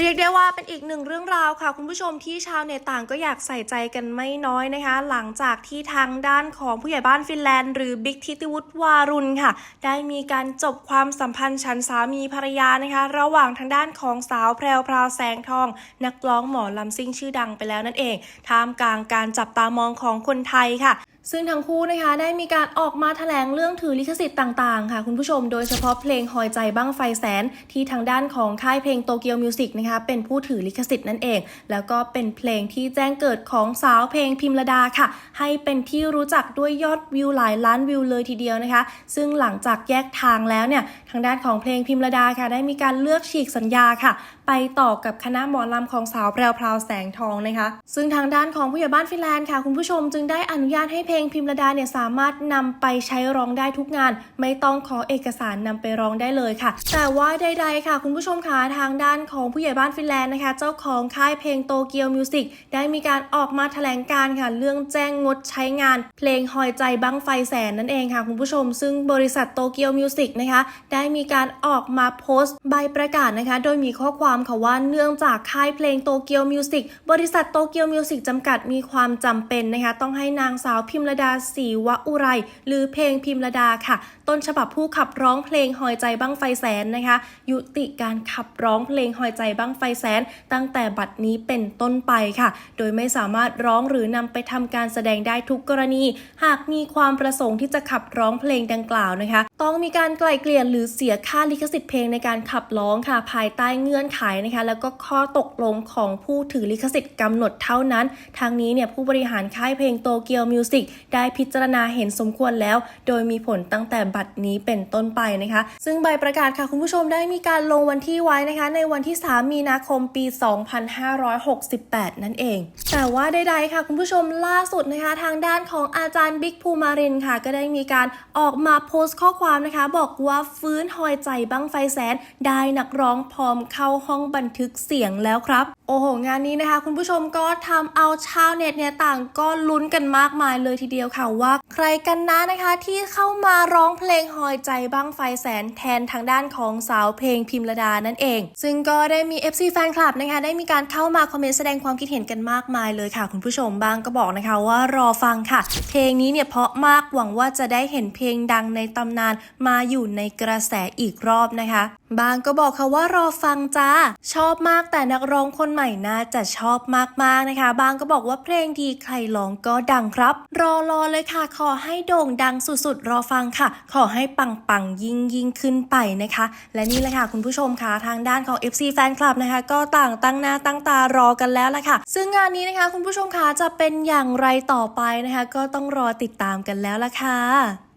เรียกได้ว่าเป็นอีกหนึ่งเรื่องราวค่ะ คุณผู้ชมที่ชาวเน็ตต่างก็อยากใส่ใจกันไม่น้อยนะคะ หลังจากที่ทางด้านของผู้ใหญ่บ้านฟินแลนด์หรือบิ๊กทิติวุฒิวารุณค่ะ ได้มีการจบความสัมพันธ์ฉันสามีภรรยานะคะ ระหว่างทางด้านของสาวแพรวพราวแสงทอง นักร้องหมอลำซิ่งชื่อดังไปแล้วนั่นเองท่ามกลางการจับตามองของคนไทยค่ะ ซึ่งทั้งคู่นะคะได้มีการออกมาแถลงเรื่องถือลิขสิทธิ์ต่างๆ ค่ะคุณผู้ชมโดยเฉพาะเพลงหอยใจบ้างไฟแสน ที่ทางด้านของค่ายเพลงโตเกียวมิวสิกนะคะเป็นผู้ถือลิขสิทธิ์นั่นเอง แล้วก็เป็นเพลงที่แจ้งเกิดของสาวเพลงพิมรดาค่ะ ให้เป็นที่รู้จักด้วยยอดวิวหลายล้านวิวเลยทีเดียวนะคะ ซึ่งหลังจากแยกทางแล้วเนี่ยทางด้านของเพลงพิมรดาค่ะ ได้มีการเลือกฉีกสัญญาค่ะ ไปต่อกับคณะหมอลำของสาวแพรวพราวแสงทองนะคะ ซึ่งทางด้านของผู้ใหญ่บ้านฟินแลนด์ค่ะ คุณผู้ชมจึงได้อนุญาตให้เพลงพิมรดาเนี่ยสามารถนำไปใช้ร้องได้ทุกงาน ไม่ต้องขอเอกสารนำไปร้องได้เลยค่ะ แต่ว่าใด ๆ ค่ะ คุณผู้ชมคะทางด้านของผู้ใหญ่บ้านฟินแลนด์นะคะ เจ้าของค่ายเพลงโตเกียวมิวสิกได้มีการออกมาแถลงการค่ะ เรื่องแจ้งงดใช้งาน เพลงหอยใจบังไฟแสนนั่นเองค่ะ คุณผู้ชม ซึ่งบริษัทโตเกียวมิวสิกนะคะได้มีการออกมาโพสต์ใบประกาศนะคะ โดยมีข้อความค่ะว่าเนื่องจากค่ายเพลงโตเกียวมิวสิกบริษัทโตเกียวมิวสิกจำกัดมีความจำเป็นนะคะ ต้องให้นางสาวพิมลดาศรีวะอุไร หรือเพลงพิมรดาค่ะ ต้นฉบับผู้ขับร้องเพลงหอยใจบ้างไฟแสนนะคะ ยุติการขับร้องเพลงหอยใจบ้างไฟแสน ตั้งแต่บัดนี้เป็นต้นไปค่ะ โดยไม่สามารถร้องหรือนำไปทำการแสดงได้ทุกกรณี หากมีความประสงค์ที่จะขับร้องเพลงดังกล่าวนะคะ ต้องมีการไกล่เกลี่ยหรือเสียค่าลิขสิทธิ์เพลงในการขับร้องค่ะ ภายใต้เงื่อนไขนะคะ แล้วก็ข้อตกลงของผู้ถือลิขสิทธิ์กำหนดเท่านั้น ทางนี้เนี่ยผู้บริหารค่ายเพลงโตเกียวมิวสิกได้พิจารณาเห็นสมควรแล้ว โดยมีผลตั้งแต่บัดนี้เป็นต้นไปนะคะ ซึ่งใบประกาศค่ะคุณผู้ชมได้มีการลงวันที่ไว้นะคะ ในวันที่ 3 มีนาคมปี 2568 นั่นเอง แต่ว่าใดๆค่ะคุณผู้ชมล่าสุดนะคะ ทางด้านของอาจารย์บิ๊กภูมารินค่ะ ก็ได้มีการออกมาโพสต์ข้อความนะคะบอกว่าฟื้นหอยใจบั้งไฟแสน ได้นักร้องพร้อมเข้าห้องบันทึกเสียงแล้วครับ โอ้โห งานนี้นะคะ คุณผู้ชมก็ทำเอาชาวเน็ตเนี่ยต่างก็ลุ้นกันมากมายเลยทีเดียวค่ะว่า ใครกันนะนะคะที่เข้ามาร้องเพลงหอยใจบ้างไฟแสนแทนทางด้านของสาวเพลงพิมรดานั่นเอง ซึ่งก็ได้มี FC แฟนคลับนะคะได้มีการเข้ามาคอมเมนต์แสดงความคิดเห็นกันมากมายเลยค่ะ คุณผู้ชมบางก็บอกนะคะว่ารอฟังค่ะ เพลงนี้เนี่ยเพราะมากหวังว่าจะได้เห็นเพลงดังในตำนานมาอยู่ในกระแสอีกรอบนะคะ บางก็บอกค่ะว่ารอฟังจ้า ชอบมากแต่นักร้องคนใหม่น่าจะชอบมากๆนะคะ บางก็บอกว่าเพลงดีใครร้องก็ดังครับ รอรอเลยค่ะ ขอให้โด่งดังสุดๆ รอฟังค่ะ ขอให้ปังๆ ยิ่งยิ่งขึ้นไปนะคะ และนี่แหละค่ะคุณผู้ชมค่ะทางด้านของ FC แฟนคลับนะคะ ก็ต่างตั้งหน้าตั้งตารอกันแล้วละค่ะ ซึ่งงานนี้นะคะ คุณผู้ชมค่ะจะเป็นอย่างไรต่อไปนะคะ ก็ต้องรอติดตามกันแล้วละค่ะ